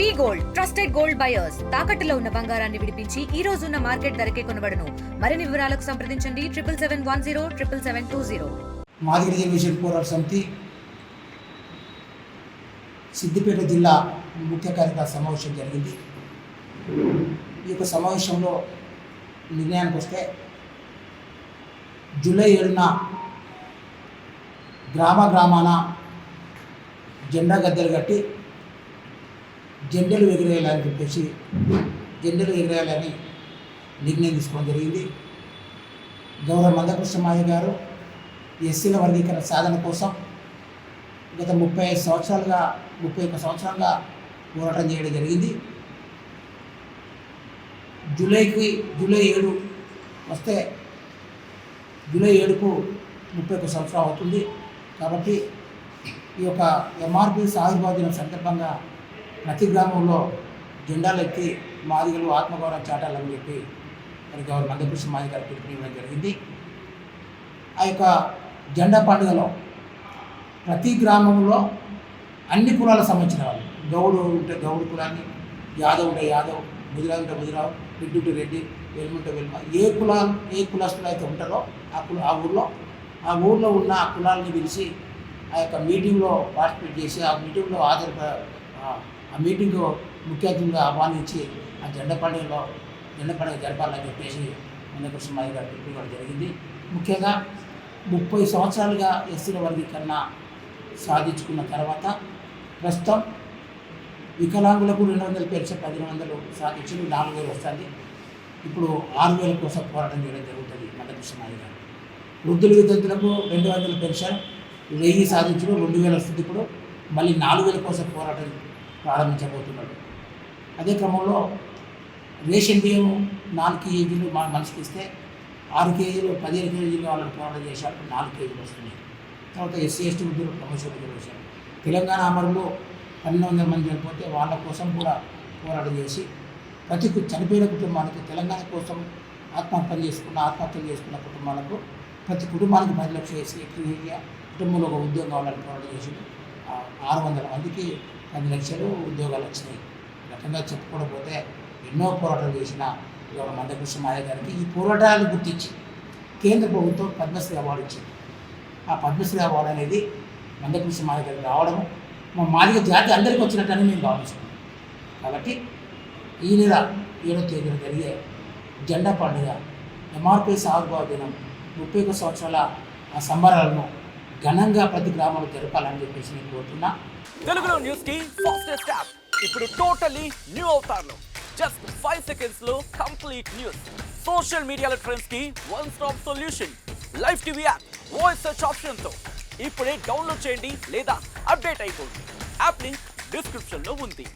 V gold trusted gold buyers. తాకట్టులో ఉన్న బంగారాన్ని విడిపించి ఈ రోజు ఉన్న మార్కెట్ ధరకే కొనబడను. మరిన్ని వివరాలకు సంప్రదించండి. Triple seven one zero triple seven two zero. మాదిరి రిజర్వేషన్ పోరాట సమితి సిద్దిపేట జిల్లా ముఖ్య కార్యక్రమ సమావేశం జరిగింది. ఈ యొక్క సమావేశంలో నిర్ణయానికి వస్తే జూలై ఏడున గ్రామ గ్రామాన జెండా గద్దెలు కట్టి జెండలు ఎగిరేయాలని చెప్పేసి జెండలు ఎగిరేయాలని నిర్ణయం తీసుకోవడం జరిగింది. గౌరవ మందకృష్ణమాయ గారు ఎస్సీల వర్గీకరణ సాధన కోసం గత ముప్పై ఐదు సంవత్సరాలుగా ముప్పై ఒక్క సంవత్సరాలుగా పోరాటం చేయడం జరిగింది. జూలైకి జూలై ఏడు వస్తే జూలై ఏడుకు ముప్పై ఒక్క సంవత్సరం అవుతుంది. కాబట్టి ఈ యొక్క ఎంఆర్పి ఆవిర్భావ దినం సందర్భంగా ప్రతి గ్రామంలో జెండాలు ఎత్తి మాదిగలు ఆత్మగౌరవం చాటాలని చెప్పి మరి గౌరవ మందకృష్ణ మాది గారు పిలుపునివ్వడం జరిగింది. ఆ యొక్క జెండా పండుగలో ప్రతి గ్రామంలో అన్ని కులాలకు సంబంధించిన వాళ్ళు గౌడు ఉంటే గౌడు కులాన్ని యాదవ్ ఉంటే యాదవ్ గుజరాత్ ఉంటే ముదిరావు రెడ్డి ఉంటే రెడ్డి వెల్మ ఉంటే ఏ కులా ఏ కులస్తులు అయితే ఉంటారో ఆ కుల ఆ ఊర్లో ఆ ఊర్లో ఉన్న ఆ కులాలని పిలిచి ఆ యొక్క మీటింగ్లో పార్టిసిపేట్ చేసి ఆ మీటింగ్లో హాజరు ఆ మీటింగ్ ముఖ్య అతిథిగా ఆహ్వానించి ఆ జెండా పండుగలో జెండా పండుగ జరపాలని చెప్పేసి మందకృష్ణ మాది గారు కూడా జరిగింది. ముఖ్యంగా ముప్పై సంవత్సరాలుగా ఎస్సీల వర్గీకరణ సాధించుకున్న తర్వాత ప్రస్తుతం వికలాంగులకు రెండు వందల పేర్చే పదిహేను వందలు సాధించి నాలుగు వేలు వస్తుంది. ఇప్పుడు ఆరు వేల కోసం పోరాటం చేయడం జరుగుతుంది మందకృష్ణమాయి గారు. వృద్ధుల విద్యార్థులకు రెండు వందల పెన్షన్ వెయ్యి సాధించడం రెండు వేలు వస్తుంది ఇప్పుడు. మళ్ళీ నాలుగు వేల కోసం పోరాటం ప్రారంభించబోతున్నాడు అదే క్రమంలో రేషన్ బియ్యం నాలుగు కేజీలు మా మనిషికి ఇస్తే ఆరు కేజీలు పదిహేను కేజీలు వాళ్ళని పోరాటం చేశారు నాలుగు కేజీలు వస్తున్నాయి. తర్వాత ఎస్సీ ఎస్టీ ఉద్యోగులు ప్రమోషన్ ఉద్యోగులు తెలంగాణ అమరులో పన్నెండు వందల మంది చనిపోతే వాళ్ళ కోసం కూడా పోరాటం చేసి ప్రతి చనిపోయిన కుటుంబానికి తెలంగాణ కోసం ఆత్మహత్య చేసుకున్న ఆత్మహత్యలు చేసుకున్న కుటుంబాలకు ప్రతి కుటుంబానికి పది లక్షలు వేసి ఎక్కువ కుటుంబంలో ఒక ఉద్యోగం కావాలని పోరాటం చేసింది ఆరు వందల మందికి పది లక్షలు ఉద్యోగాలు వచ్చినాయి. రకంగా చెప్పుకోకపోతే ఎన్నో పోరాటాలు చేసిన ఇవాళ మందకృష్ణ మాయ గారికి ఈ పోరాటాలు గుర్తించి కేంద్ర ప్రభుత్వం పద్మశ్రీ అవార్డు ఇచ్చింది. ఆ పద్మశ్రీ అవార్డు అనేది మందకృష్ణ మాయ గారికి రావడము మా మాదిగ జాతి అందరికీ వచ్చినట్టని మేము భావిస్తున్నాం కాబట్టి ఈ నెల ఏడో తేదీన జరిగే జెండా పండుగ ఎంఆర్పీ ఆవిర్భావ దినం ముప్పై ఒక సంవత్సరాల ఆ సంబరాలను ఘనంగా ప్రతి గ్రామాలు జరపాలని చెప్పేసి నేను కోరుతున్నా. తెలుగులో న్యూస్కి ఫాస్టెస్ట్ యాప్ ఇప్పుడు టోటలీ న్యూ అవుతారు జస్ట్ ఫైవ్ సెకండ్స్లో complete news social media ట్రెండ్స్కి one stop solution live TV app voice search ఆప్షన్తో. ఇప్పుడే డౌన్లోడ్ చేయండి లేదా అప్డేట్ అయిపోండి. యాప్ లింక్ డిస్క్రిప్షన్లో ఉంది.